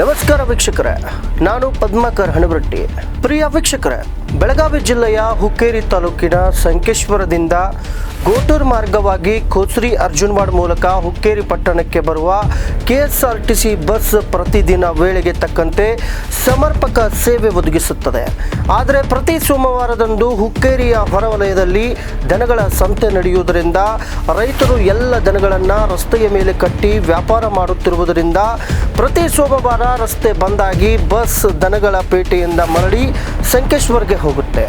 ನಮಸ್ಕಾರ ವೀಕ್ಷಕರೇ ನಾನು ಪದ್ಮಾಕರ್ ಹಣಬರಟ್ಟಿ. ಪ್ರಿಯ ವೀಕ್ಷಕರೇ ಬೆಳಗಾವಿ ಜಿಲ್ಲೆಯ ಹುಕ್ಕೇರಿ ತಾಲೂಕಿನ ಸಂಕೇಶ್ವರದಿಂದ ಗೋಟೂರ್ ಮಾರ್ಗವಾಗಿ ಕೋಸ್ರಿ ಅರ್ಜುನ್ವಾಡ್ ಮೂಲಕ ಹುಕ್ಕೇರಿ ಪಟ್ಟಣಕ್ಕೆ ಬರುವ ಕೆಎಸ್ಆರ್ಟಿಸಿ ಬಸ್ ಪ್ರತಿದಿನ ವೇಳೆಗೆ ತಕ್ಕಂತೆ ಸಮರ್ಪಕ ಸೇವೆ ಒದಗಿಸುತ್ತದೆ. ಆದರೆ ಪ್ರತಿ ಸೋಮವಾರದಂದು ಹುಕ್ಕೇರಿಯ ಹೊರವಲಯದಲ್ಲಿ ದನಗಳ ಸಂತೆ ನಡೆಯುವುದರಿಂದ ರೈತರು ಎಲ್ಲ ದನಗಳನ್ನು ರಸ್ತೆಯ ಮೇಲೆ ಕಟ್ಟಿ ವ್ಯಾಪಾರ ಮಾಡುತ್ತಿರುವುದರಿಂದ ಪ್ರತಿ ಸೋಮವಾರ ರಸ್ತೆ ಬಂದಾಗಿ ಬಸ್ ದನಗಳ ಪೇಟೆಯಿಂದ ಮರಳಿ ಸಂಕೇಶ್ವರ್ಗೆ ಹೋಗುತ್ತೆ.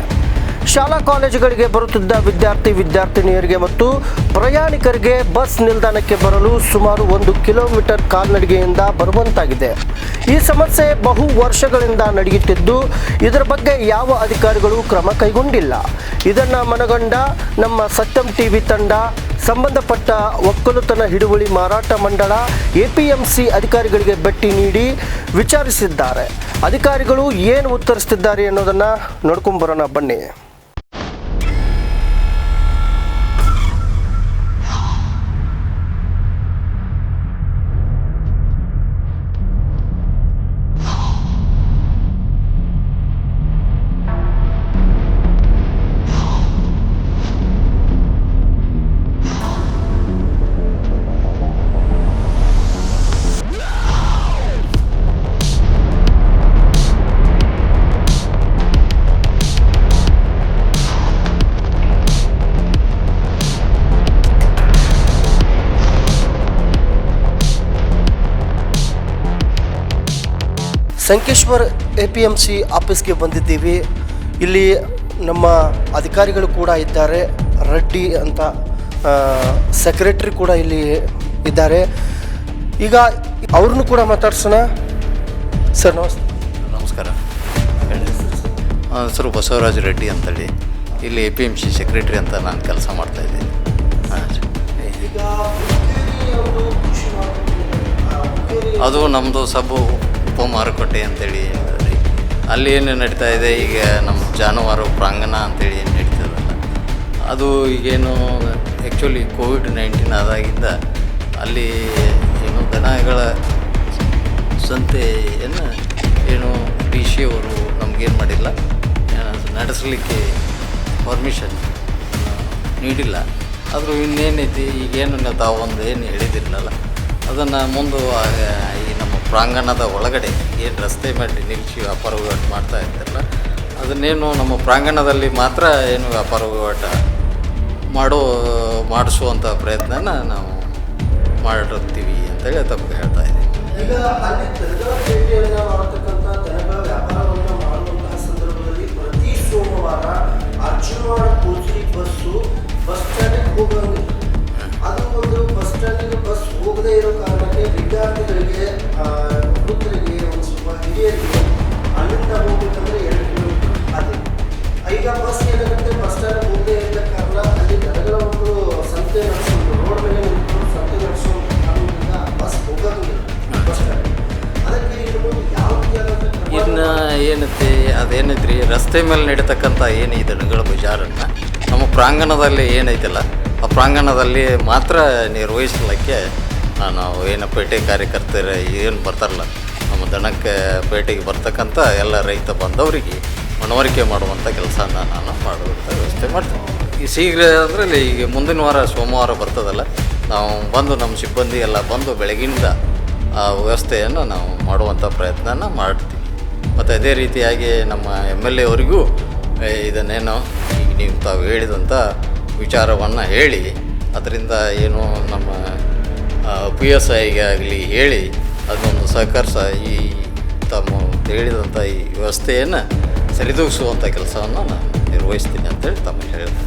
ಶಾಲಾ ಕಾಲೇಜುಗಳಿಗೆ ಬರುತ್ತಿದ್ದ ವಿದ್ಯಾರ್ಥಿ, ವಿದ್ಯಾರ್ಥಿನಿಯರಿಗೆ ಮತ್ತು ಪ್ರಯಾಣಿಕರಿಗೆ ಬಸ್ ನಿಲ್ದಾಣಕ್ಕೆ ಬರಲು ಸುಮಾರು ಒಂದು ಕಿಲೋಮೀಟರ್ ಕಾಲ್ನಡಿಗೆಯಿಂದ ಬರುವಂತಾಗಿದೆ. ಈ ಸಮಸ್ಯೆ ಬಹು ವರ್ಷಗಳಿಂದ ನಡೆಯುತ್ತಿದ್ದು, ಇದರ ಬಗ್ಗೆ ಯಾವ ಅಧಿಕಾರಿಗಳು ಕ್ರಮ ಕೈಗೊಂಡಿಲ್ಲ. ಇದನ್ನು ಮನಗಂಡ ನಮ್ಮ ಸತ್ಯಂ ಟಿವಿ ತಂಡ ಸಂಬಂಧಪಟ್ಟ ಒಕ್ಕಲುತನ ಹಿಡುವಳಿ ಮಾರಾಟ ಮಂಡಳ ಎಪಿಎಂಸಿ ಅಧಿಕಾರಿಗಳಿಗೆ ಭೇಟಿ ನೀಡಿ ವಿಚಾರಿಸಿದ್ದಾರೆ. ಅಧಿಕಾರಿಗಳು ಏನು ಉತ್ತರಿಸುತ್ತಿದ್ದಾರೆ ಅನ್ನೋದನ್ನು ನೋಡ್ಕೊಂಬರೋಣ ಬನ್ನಿ. Sankeshwar A P M C ಆಫೀಸ್ಗೆ ಬಂದಿದ್ದೀವಿ. ಇಲ್ಲಿ ನಮ್ಮ ಅಧಿಕಾರಿಗಳು ಕೂಡ ಇದ್ದಾರೆ. ರೆಡ್ಡಿ ಅಂತ ಸೆಕ್ರೆಟ್ರಿ ಕೂಡ ಇಲ್ಲಿ ಇದ್ದಾರೆ. ಈಗ ಅವ್ರನ್ನೂ ಕೂಡ ಮಾತಾಡ್ಸೋಣ. ಸರ್ ನಮಸ್ತೆ. ನಮಸ್ಕಾರ. ಸರ್ ಬಸವರಾಜ್ ಹೆಸರು ಬಸವರಾಜ್ ರೆಡ್ಡಿ ಅಂತೇಳಿ. ಇಲ್ಲಿ A P M C secretary ಅಂತ ನಾನು ಕೆಲಸ ಮಾಡ್ತಾ ಇದ್ದೀನಿ. ಅದು ನಮ್ಮದು ಸಬ್ಬು ಉಪ ಮಾರುಕಟ್ಟೆ ಅಂತೇಳಿ ಹೇಳಿದ್ರಿ. ಅಲ್ಲಿ ಏನು ನಡೀತಾ ಇದೆ? ಈಗ ನಮ್ಮ ಜಾನುವಾರು ಪ್ರಾಂಗಣ ಅಂತೇಳಿ ಏನು ನಡೀತದಲ್ಲ. ಅದು ಈಗೇನು ಆ್ಯಕ್ಚುಲಿ ಕೋವಿಡ್ ನೈನ್ಟೀನ್ ಆದಾಗಿಂದ ಅಲ್ಲಿ ಏನು ದನಗಳ ಸಂತೆ ಏನು ಡಿ ಸಿ ಅವರು ನಮಗೇನು ಮಾಡಿಲ್ಲ. ನಡೆಸಲಿಕ್ಕೆ ಪರ್ಮಿಷನ್ ನೀಡಿಲ್ಲ. ಆದರೂ ಇನ್ನೇನೈತಿ ಈಗೇನು ತಾವು ಒಂದು ಏನು ಹೇಳಿದಿರಲ್ಲ. ಅದನ್ನು ಮುಂದೆ ಪ್ರಾಂಗಣದ ಒಳಗಡೆ ಏನು ರಸ್ತೆ ಮೇಲೆ ನಿಲ್ಲಿಸಿ ವ್ಯಾಪಾರ ವಹಿವಾಟು ಮಾಡ್ತಾ ಇರ್ತಾರಲ್ಲ ಅದನ್ನೇನು ನಮ್ಮ ಪ್ರಾಂಗಣದಲ್ಲಿ ಮಾತ್ರ ಏನು ವ್ಯಾಪಾರ ವಹಿವಾಟ ಮಾಡೋ ಮಾಡಿಸುವಂಥ ಪ್ರಯತ್ನನ ನಾವು ಮಾಡಿರ್ತೀವಿ ಅಂತೇಳಿ ತಮಗೆ ಹೇಳ್ತಾ ಇದ್ದೀನಿ. ರಸ್ತೆ ಮೇಲೆ ನಡೀತಕ್ಕಂಥ ಏನು ಈ ದನಗಳ ಬಜಾರನ್ನು? ನಮ್ಮ ಪ್ರಾಂಗಣದಲ್ಲಿ ಏನೈತಲ್ಲ. ಆ ಪ್ರಾಂಗಣದಲ್ಲಿ ಮಾತ್ರ ನಿರ್ವಹಿಸಲಿಕ್ಕೆ ನಾನು ಏನು ಪೇಟೆ ಕಾರ್ಯಕರ್ತರು ಏನು ಬರ್ತಾರಲ್ಲ, ನಮ್ಮ ದಣಕ್ಕೆ ಪೇಟೆಗೆ ಬರ್ತಕ್ಕಂಥ ಎಲ್ಲ ರೈತ ಬಂದವರಿಗೆ ಮನವರಿಕೆ ಮಾಡುವಂಥ ಕೆಲಸನ ನಾನು ಮಾಡುವಂಥ ವ್ಯವಸ್ಥೆ ಮಾಡ್ತೀನಿ. ಈ ಶೀಘ್ರ ಅಂದರೆ ಈಗ ಮುಂದಿನ ವಾರ ಸೋಮವಾರ ಬರ್ತದಲ್ಲ, ನಾವು ಬಂದು ನಮ್ಮ ಸಿಬ್ಬಂದಿ ಎಲ್ಲ ಬಂದು ಬೆಳಗಿನಿಂದ ಆ ವ್ಯವಸ್ಥೆಯನ್ನು ನಾವು ಮಾಡುವಂಥ ಪ್ರಯತ್ನನ ಮಾಡ್ತೀವಿ. ಮತ್ತು ಅದೇ ರೀತಿಯಾಗಿ ನಮ್ಮ ಎಂ ಎಲ್ ಎ ಅವರಿಗೂ ಇದನ್ನೇನು ಈಗ ನೀವು ತಾವು ಹೇಳಿದಂಥ ವಿಚಾರವನ್ನು ಹೇಳಿ, ಅದರಿಂದ ಏನು ನಮ್ಮ ಪಿ ಎಸ್ ಐಗೆ ಆಗಲಿ ಹೇಳಿ ಅದನ್ನೊಂದು ಸಹಕರಿಸ ಈ ತಮ್ಮ ಹೇಳಿದಂಥ ಈ ವ್ಯವಸ್ಥೆಯನ್ನು ಸರಿದೂಗಿಸುವಂಥ ಕೆಲಸವನ್ನು ನಾನು ನಿರ್ವಹಿಸ್ತೀನಿ ಅಂತೇಳಿ ತಮ್ಮ ಹೇಳಿದೆ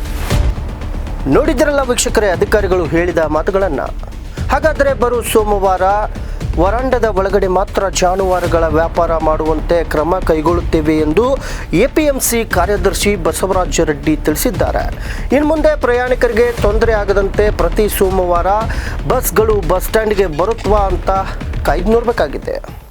ನೋಡಿದ್ರಲ್ಲ ವೀಕ್ಷಕರೇ ಅಧಿಕಾರಿಗಳು ಹೇಳಿದ ಮಾತುಗಳನ್ನು. ಹಾಗಾದರೆ ಬರೋ ಸೋಮವಾರ ವರಾಂಡದ ಒಳಗಡೆ ಮಾತ್ರ ಜಾನುವಾರುಗಳ ವ್ಯಾಪಾರ ಮಾಡುವಂತೆ ಕ್ರಮ ಕೈಗೊಳ್ಳುತ್ತೇವೆ ಎಂದು ಎಪಿಎಂಸಿ ಕಾರ್ಯದರ್ಶಿ ಬಸವರಾಜ ರೆಡ್ಡಿ ತಿಳಿಸಿದ್ದಾರೆ. ಇನ್ನು ಮುಂದೆ ಪ್ರಯಾಣಿಕರಿಗೆ ತೊಂದರೆ ಆಗದಂತೆ ಪ್ರತಿ ಸೋಮವಾರ ಬಸ್ಗಳು ಬಸ್ ಸ್ಟ್ಯಾಂಡ್ಗೆ ಬರುತ್ತವಾ ಅಂತ ಕಾಯ್ದು ನೋಡಬೇಕಾಗಿದೆ